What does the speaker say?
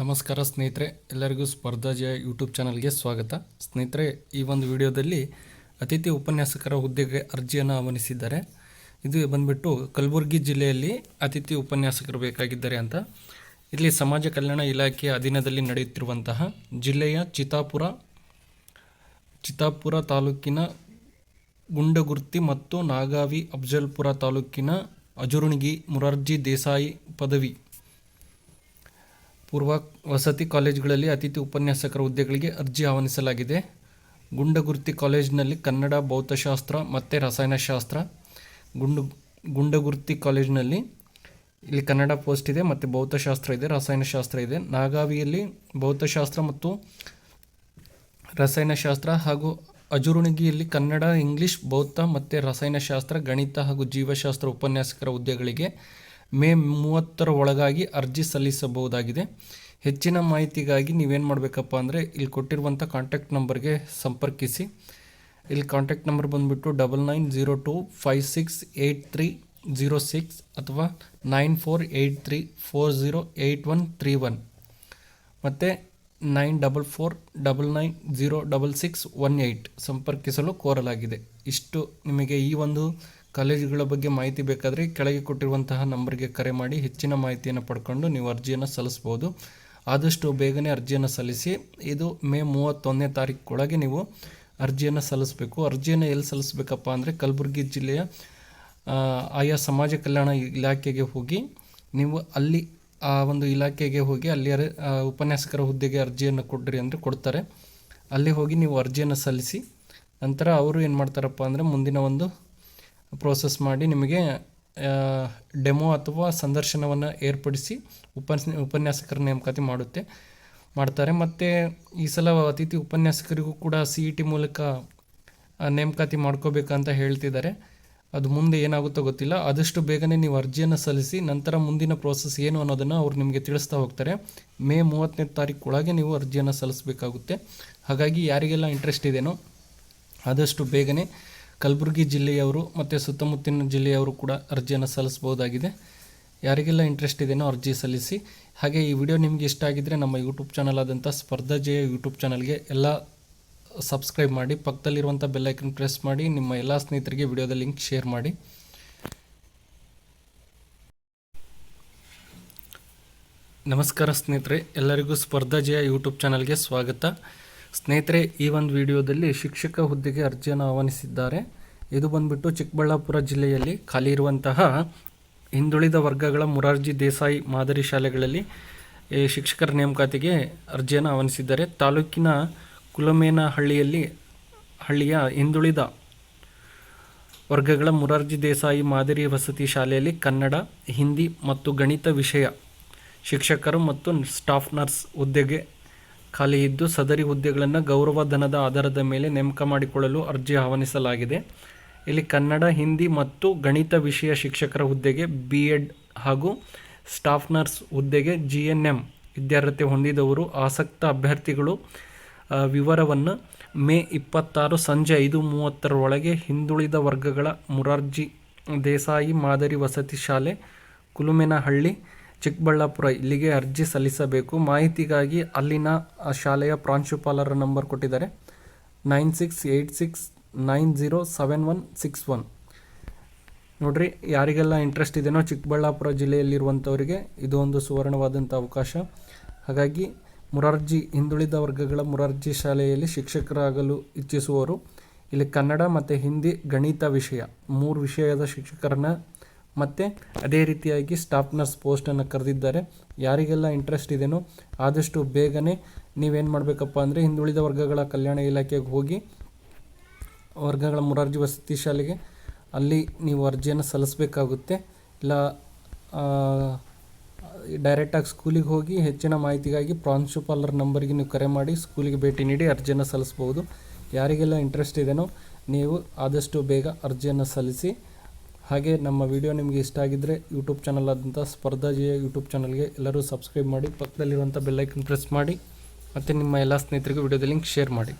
ನಮಸ್ಕಾರ ಸ್ನೇಹಿತರೆ, ಎಲ್ಲರಿಗೂ ಸ್ಪರ್ಧಾಜಯ ಯೂಟ್ಯೂಬ್ ಚಾನಲ್ಗೆ ಸ್ವಾಗತ. ಸ್ನೇಹಿತರೆ, ಈ ಒಂದು ವಿಡಿಯೋದಲ್ಲಿ ಅತಿಥಿ ಉಪನ್ಯಾಸಕರ ಹುದ್ದೆಗೆ ಅರ್ಜಿಯನ್ನು ಆಹ್ವಾನಿಸಿದ್ದಾರೆ. ಇದು ಬಂದ್ಬಿಟ್ಟು ಕಲಬುರಗಿ ಜಿಲ್ಲೆಯಲ್ಲಿ ಅತಿಥಿ ಉಪನ್ಯಾಸಕರು ಬೇಕಾಗಿದ್ದಾರೆ ಅಂತ. ಇಲ್ಲಿ ಸಮಾಜ ಕಲ್ಯಾಣ ಇಲಾಖೆಯ ಅಧೀನದಲ್ಲಿ ನಡೆಯುತ್ತಿರುವಂತಹ ಜಿಲ್ಲೆಯ ಚಿತಾಪುರ ಚಿತಾಪುರ ತಾಲೂಕಿನ ಗುಂಡಗುರ್ತಿ ಮತ್ತು ನಾಗಾವಿ, ಅಫಜಲ್ಪುರ ತಾಲೂಕಿನ ಅಜುರುಣಿಗಿ ಮುರಾರ್ಜಿ ದೇಸಾಯಿ ಪದವಿ ಪೂರ್ವ ವಸತಿ ಕಾಲೇಜುಗಳಲ್ಲಿ ಅತಿಥಿ ಉಪನ್ಯಾಸಕರ ಹುದ್ದೆಗಳಿಗೆ ಅರ್ಜಿ ಆಹ್ವಾನಿಸಲಾಗಿದೆ. ಗುಂಡಗುರ್ತಿ ಕಾಲೇಜಿನಲ್ಲಿ ಕನ್ನಡ, ಭೌತಶಾಸ್ತ್ರ ಮತ್ತು ರಸಾಯನಶಾಸ್ತ್ರ. ಗುಂಡು, ಗುಂಡಗುರ್ತಿ ಕಾಲೇಜಿನಲ್ಲಿ ಇಲ್ಲಿ ಕನ್ನಡ ಪೋಸ್ಟ್ ಇದೆ ಮತ್ತು ಭೌತಶಾಸ್ತ್ರ ಇದೆ, ರಸಾಯನಶಾಸ್ತ್ರ ಇದೆ. ನಾಗಾವಿಯಲ್ಲಿ ಭೌತಶಾಸ್ತ್ರ ಮತ್ತು ರಸಾಯನಶಾಸ್ತ್ರ ಹಾಗೂ ಅಜುರುಣಿಗಿಯಲ್ಲಿ ಕನ್ನಡ, ಇಂಗ್ಲಿಷ್, ಭೌತ ಮತ್ತು ರಸಾಯನಶಾಸ್ತ್ರ, ಗಣಿತ ಹಾಗೂ ಜೀವಶಾಸ್ತ್ರ ಉಪನ್ಯಾಸಕರ ಹುದ್ದೆಗಳಿಗೆ ಮೇ ಮೂವತ್ತರ ಒಳಗಾಗಿ ಅರ್ಜಿ ಸಲ್ಲಿಸಬಹುದಾಗಿದೆ. ಹೆಚ್ಚಿನ ಮಾಹಿತಿಗಾಗಿ ನೀವೇನು ಮಾಡಬೇಕಪ್ಪ ಅಂದರೆ ಇಲ್ಲಿ ಕೊಟ್ಟಿರುವಂಥ ಕಾಂಟ್ಯಾಕ್ಟ್ ನಂಬರ್ಗೆ ಸಂಪರ್ಕಿಸಿ. ಇಲ್ಲಿ ಕಾಂಟ್ಯಾಕ್ಟ್ ನಂಬರ್ ಬಂದುಬಿಟ್ಟು double nine zero two five six eight three zero six ಅಥವಾ nine four eight three four zero eight one three one ಮತ್ತು nine double four double nine zero double six one eight ಸಂಪರ್ಕಿಸಲು ಕೋರಲಾಗಿದೆ. ಇಷ್ಟು ನಿಮಗೆ ಈ ಒಂದು ಕಾಲೇಜುಗಳ ಬಗ್ಗೆ ಮಾಹಿತಿ ಬೇಕಾದರೆ ಕೆಳಗೆ ಕೊಟ್ಟಿರುವಂತಹ ನಂಬರ್ಗೆ ಕರೆ ಮಾಡಿ ಹೆಚ್ಚಿನ ಮಾಹಿತಿಯನ್ನು ಪಡ್ಕೊಂಡು ನೀವು ಅರ್ಜಿಯನ್ನು ಸಲ್ಲಿಸ್ಬೋದು. ಆದಷ್ಟು ಬೇಗನೆ ಅರ್ಜಿಯನ್ನು ಸಲ್ಲಿಸಿ. ಇದು ಮೇ ಮೂವತ್ತೊಂದನೇ ತಾರೀಕೊಳಗೆ ನೀವು ಅರ್ಜಿಯನ್ನು ಸಲ್ಲಿಸಬೇಕು. ಅರ್ಜಿಯನ್ನು ಎಲ್ಲಿ ಸಲ್ಲಿಸಬೇಕಪ್ಪ ಅಂದರೆ ಕಲಬುರಗಿ ಜಿಲ್ಲೆಯ ಆಯಾ ಸಮಾಜ ಕಲ್ಯಾಣ ಇಲಾಖೆಗೆ ಹೋಗಿ ನೀವು ಅಲ್ಲಿ ಆ ಒಂದು ಇಲಾಖೆಗೆ ಹೋಗಿ ಅಲ್ಲಿ ಉಪನ್ಯಾಸಕರ ಹುದ್ದೆಗೆ ಅರ್ಜಿಯನ್ನು ಕೊಡ್ರಿ ಅಂದರೆ ಕೊಡ್ತಾರೆ. ಅಲ್ಲಿ ಹೋಗಿ ನೀವು ಅರ್ಜಿಯನ್ನು ಸಲ್ಲಿಸಿ. ನಂತರ ಅವರು ಏನು ಮಾಡ್ತಾರಪ್ಪ ಅಂದರೆ ಮುಂದಿನ ಒಂದು ಪ್ರೋಸೆಸ್ ಮಾಡಿ ನಿಮಗೆ ಡೆಮೋ ಅಥವಾ ಸಂದರ್ಶನವನ್ನು ಏರ್ಪಡಿಸಿ ಉಪನ್ಯಾಸ ಉಪನ್ಯಾಸಕರ ನೇಮಕಾತಿ ಮಾಡುತ್ತೆ, ಮಾಡ್ತಾರೆ. ಮತ್ತು ಈ ಸಲ ಅತಿಥಿ ಉಪನ್ಯಾಸಕರಿಗೂ ಕೂಡ ಸಿ ಇ ಟಿ ಮೂಲಕ ನೇಮಕಾತಿ ಮಾಡ್ಕೋಬೇಕಂತ ಹೇಳ್ತಿದ್ದಾರೆ. ಅದು ಮುಂದೆ ಏನಾಗುತ್ತೋ ಗೊತ್ತಿಲ್ಲ. ಆದಷ್ಟು ಬೇಗನೆ ನೀವು ಅರ್ಜಿಯನ್ನು ಸಲ್ಲಿಸಿ, ನಂತರ ಮುಂದಿನ ಪ್ರೋಸೆಸ್ ಏನು ಅನ್ನೋದನ್ನು ಅವ್ರು ನಿಮಗೆ ತಿಳಿಸ್ತಾ ಹೋಗ್ತಾರೆ. ಮೇ ಮೂವತ್ತನೇ ತಾರೀಕು ಒಳಗೆ ನೀವು ಅರ್ಜಿಯನ್ನು ಸಲ್ಲಿಸಬೇಕಾಗುತ್ತೆ. ಹಾಗಾಗಿ ಯಾರಿಗೆಲ್ಲ ಇಂಟ್ರೆಸ್ಟ್ ಇದೆಯೋ ಆದಷ್ಟು ಬೇಗನೆ ಕಲಬುರಗಿ ಜಿಲ್ಲೆಯವರು ಮತ್ತು ಸುತ್ತಮುತ್ತಿನ ಜಿಲ್ಲೆಯವರು ಕೂಡ ಅರ್ಜಿಯನ್ನು ಸಲ್ಲಿಸ್ಬೋದಾಗಿದೆ ಯಾರಿಗೆಲ್ಲ ಇಂಟ್ರೆಸ್ಟ್ ಇದೆಯೋ ಅರ್ಜಿ ಸಲ್ಲಿಸಿ. ಹಾಗೆ ಈ ವಿಡಿಯೋ ನಿಮಗೆ ಇಷ್ಟ ಆಗಿದ್ದರೆ ನಮ್ಮ ಯೂಟ್ಯೂಬ್ ಚಾನಲ್ ಆದಂಥ ಸ್ಪರ್ಧಾ ಜಯ ಯೂಟ್ಯೂಬ್ ಚಾನಲ್ಗೆ ಎಲ್ಲ ಸಬ್ಸ್ಕ್ರೈಬ್ ಮಾಡಿ, ಪಕ್ಕದಲ್ಲಿರುವಂಥ ಬೆಲ್ಲೈಕನ್ ಪ್ರೆಸ್ ಮಾಡಿ, ನಿಮ್ಮ ಎಲ್ಲ ಸ್ನೇಹಿತರಿಗೆ ವಿಡಿಯೋದ ಲಿಂಕ್ ಶೇರ್ ಮಾಡಿ. ನಮಸ್ಕಾರ ಸ್ನೇಹಿತರೆ, ಎಲ್ಲರಿಗೂ ಸ್ಪರ್ಧಾ ಜಯ ಯೂಟ್ಯೂಬ್ ಚಾನಲ್ಗೆ ಸ್ವಾಗತ. ಸ್ನೇಹಿತರೆ, ಈ ಒಂದು ವಿಡಿಯೋದಲ್ಲಿ ಶಿಕ್ಷಕ ಹುದ್ದೆಗೆ ಅರ್ಜಿಯನ್ನು ಆಹ್ವಾನಿಸಿದ್ದಾರೆ. ಇದು ಬಂದ್ಬಿಟ್ಟು ಚಿಕ್ಕಬಳ್ಳಾಪುರ ಜಿಲ್ಲೆಯಲ್ಲಿ ಖಾಲಿ ಇರುವಂತಹ ಹಿಂದುಳಿದ ವರ್ಗಗಳ ಮುರಾರ್ಜಿ ದೇಸಾಯಿ ಮಾದರಿ ಶಾಲೆಗಳಲ್ಲಿ ಈ ಶಿಕ್ಷಕರ ನೇಮಕಾತಿಗೆ ಅರ್ಜಿಯನ್ನು ಆಹ್ವಾನಿಸಿದ್ದಾರೆ. ತಾಲೂಕಿನ ಕುಲಮೇನಹಳ್ಳಿಯಲ್ಲಿ, ಹಳ್ಳಿಯ ಹಿಂದುಳಿದ ವರ್ಗಗಳ ಮುರಾರ್ಜಿ ದೇಸಾಯಿ ಮಾದರಿ ವಸತಿ ಶಾಲೆಯಲ್ಲಿ ಕನ್ನಡ, ಹಿಂದಿ ಮತ್ತು ಗಣಿತ ವಿಷಯ ಶಿಕ್ಷಕರು ಮತ್ತು ಸ್ಟಾಫ್ ನರ್ಸ್ ಹುದ್ದೆಗೆ ಖಾಲಿ ಇದ್ದು ಸದರಿ ಹುದ್ದೆಗಳನ್ನು ಗೌರವಧನದ ಆಧಾರದ ಮೇಲೆ ನೇಮಕ ಮಾಡಿಕೊಳ್ಳಲು ಅರ್ಜಿ ಆಹ್ವಾನಿಸಲಾಗಿದೆ. ಇಲ್ಲಿ ಕನ್ನಡ, ಹಿಂದಿ ಮತ್ತು ಗಣಿತ ವಿಷಯ ಶಿಕ್ಷಕರ ಹುದ್ದೆಗೆ ಬಿ ಎಡ್ ಹಾಗೂ ಸ್ಟಾಫ್ ನರ್ಸ್ ಹುದ್ದೆಗೆ ಜಿ ಎನ್ ಎಂ ವಿದ್ಯಾರ್ಹತೆ ಹೊಂದಿದವರು ಆಸಕ್ತ ಅಭ್ಯರ್ಥಿಗಳು ವಿವರವನ್ನು ಮೇ ಇಪ್ಪತ್ತಾರು ಸಂಜೆ ಐದು ಮೂವತ್ತರೊಳಗೆ ಹಿಂದುಳಿದ ವರ್ಗಗಳ ಮುರಾರ್ಜಿ ದೇಸಾಯಿ ಮಾದರಿ ವಸತಿ ಶಾಲೆ ಕುಲುಮೆನಹಳ್ಳಿ ಚಿಕ್ಕಬಳ್ಳಾಪುರ ಇಲ್ಲಿಗೆ ಅರ್ಜಿ ಸಲ್ಲಿಸಬೇಕು. ಮಾಹಿತಿಗಾಗಿ ಅಲ್ಲಿನ ಶಾಲೆಯ ಪ್ರಾಂಶುಪಾಲರ ನಂಬರ್ ಕೊಟ್ಟಿದ್ದಾರೆ. Nine six eight six nine zero seven one six one. ನೋಡ್ರಿ, ಯಾರಿಗೆಲ್ಲ ಇಂಟ್ರೆಸ್ಟ್ ಇದೆಯೋ ಚಿಕ್ಕಬಳ್ಳಾಪುರ ಜಿಲ್ಲೆಯಲ್ಲಿರುವಂಥವರಿಗೆ ಇದು ಒಂದು ಸುವರ್ಣವಾದಂಥ ಅವಕಾಶ. ಹಾಗಾಗಿ ಮುರಾರ್ಜಿ, ಹಿಂದುಳಿದ ವರ್ಗಗಳ ಮುರಾರ್ಜಿ ಶಾಲೆಯಲ್ಲಿ ಶಿಕ್ಷಕರಾಗಲು ಇಚ್ಛಿಸುವವರು, ಇಲ್ಲಿ ಕನ್ನಡ ಮತ್ತು ಹಿಂದಿ ಗಣಿತ ವಿಷಯ, ಮೂರು ವಿಷಯದ ಶಿಕ್ಷಕರನ್ನ ಮತ್ತು ಅದೇ ರೀತಿಯಾಗಿ ಸ್ಟಾಫ್ ನರ್ಸ್ ಪೋಸ್ಟನ್ನು ಕರೆದಿದ್ದಾರೆ. ಯಾರಿಗೆಲ್ಲ ಇಂಟ್ರೆಸ್ಟ್ ಇದೆಯೋ ಆದಷ್ಟು ಬೇಗನೆ ನೀವೇನು ಮಾಡಬೇಕಪ್ಪ ಅಂದರೆ ಹಿಂದುಳಿದ ವರ್ಗಗಳ ಕಲ್ಯಾಣ ಇಲಾಖೆಗೆ ಹೋಗಿ ವರ್ಗಗಳ ಮುರಾರ್ಜಿ ವಸತಿ ಶಾಲೆಗೆ ಅಲ್ಲಿ ನೀವು ಅರ್ಜಿಯನ್ನು ಸಲ್ಲಿಸಬೇಕಾಗುತ್ತೆ. ಇಲ್ಲ ಡೈರೆಕ್ಟಾಗಿ ಸ್ಕೂಲಿಗೆ ಹೋಗಿ ಹೆಚ್ಚಿನ ಮಾಹಿತಿಗಾಗಿ ಪ್ರಾಂಶುಪಾಲರ ನಂಬರಿಗೆ ನೀವು ಕರೆ ಮಾಡಿ ಸ್ಕೂಲಿಗೆ ಭೇಟಿ ನೀಡಿ ಅರ್ಜಿಯನ್ನು ಸಲ್ಲಿಸ್ಬೋದು ಯಾರಿಗೆಲ್ಲ ಇಂಟ್ರೆಸ್ಟ್ ಇದೆಯೋ ನೀವು ಆದಷ್ಟು ಬೇಗ ಅರ್ಜಿಯನ್ನು ಸಲ್ಲಿಸಿ ಹಾಗೆ ನಮ್ಮ ವಿಡಿಯೋ ನಿಮಗೆ ಇಷ್ಟ ಆಗಿದ್ದರೆ ಯೂಟ್ಯೂಬ್ ಚಾನಲ್ ಆದಂಥ ಸ್ಪರ್ಧಾ ಜಿಯ ಯೂಟ್ಯೂಬ್ ಚಾನಲ್ಗೆ ಎಲ್ಲರೂ ಸಬ್ಸ್ಕ್ರೈಬ್ ಮಾಡಿ ಪಕ್ಕದಲ್ಲಿರುವಂಥ ಬೆಲ್ಲೈಕನ್ ಪ್ರೆಸ್ ಮಾಡಿ ಮತ್ತು ನಿಮ್ಮ ಎಲ್ಲ ಸ್ನೇಹಿತರಿಗೂ ವಿಡಿಯೋದ ಲಿಂಕ್ ಶೇರ್ ಮಾಡಿ.